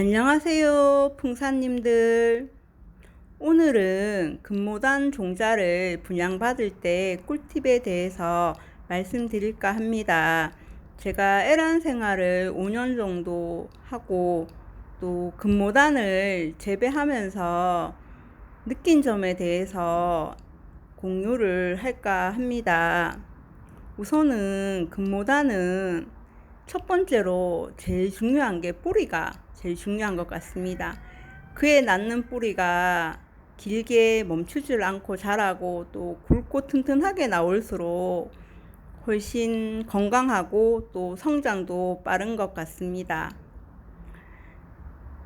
안녕하세요, 풍사님들. 오늘은 금모단 종자를 분양받을 때 꿀팁에 대해서 말씀드릴까 합니다. 제가 에란 생활을 5년 정도 하고 또 금모단을 재배하면서 느낀 점에 대해서 공유를 할까 합니다. 우선은 금모단은 첫 번째로 제일 중요한 게 뿌리가 제일 중요한 것 같습니다. 그에 낳는 뿌리가 길게 멈추질 않고 자라고 또 굵고 튼튼하게 나올수록 훨씬 건강하고 또 성장도 빠른 것 같습니다.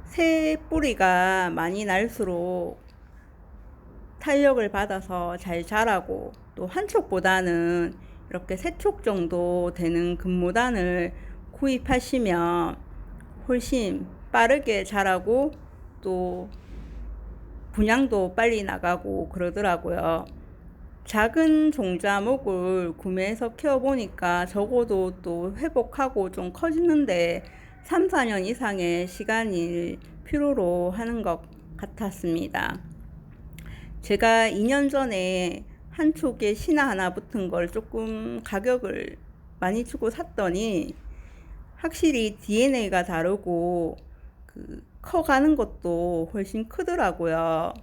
새 뿌리가 많이 날수록 탄력을 받아서 잘 자라고 또한 촉보다는 이렇게 세촉 정도 되는 금모단을 구입하시면 훨씬 빠르게 자라고 또 분양도 빨리 나가고 그러더라고요. 작은 종자목을 구매해서 키워보니까 적어도 또 회복하고 좀 커지는데 3, 4년 이상의 시간이 필요로 하는 것 같았습니다. 제가 2년 전에 한 촉에 신화 하나 붙은 걸 조금 가격을 많이 주고 샀더니 확실히 DNA가 다르고 그 커가는 것도 훨씬 크더라고요.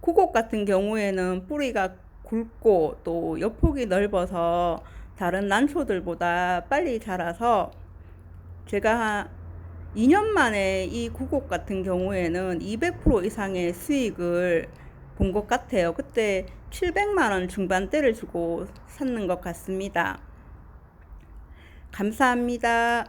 구곡 같은 경우에는 뿌리가 굵고 또 옆폭이 넓어서 다른 난초들보다 빨리 자라서 제가 2년 만에 이 구곡 같은 경우에는 200% 이상의 수익을 본 것 같아요. 그때 700만 원 중반대를 주고 샀는 것 같습니다. 감사합니다.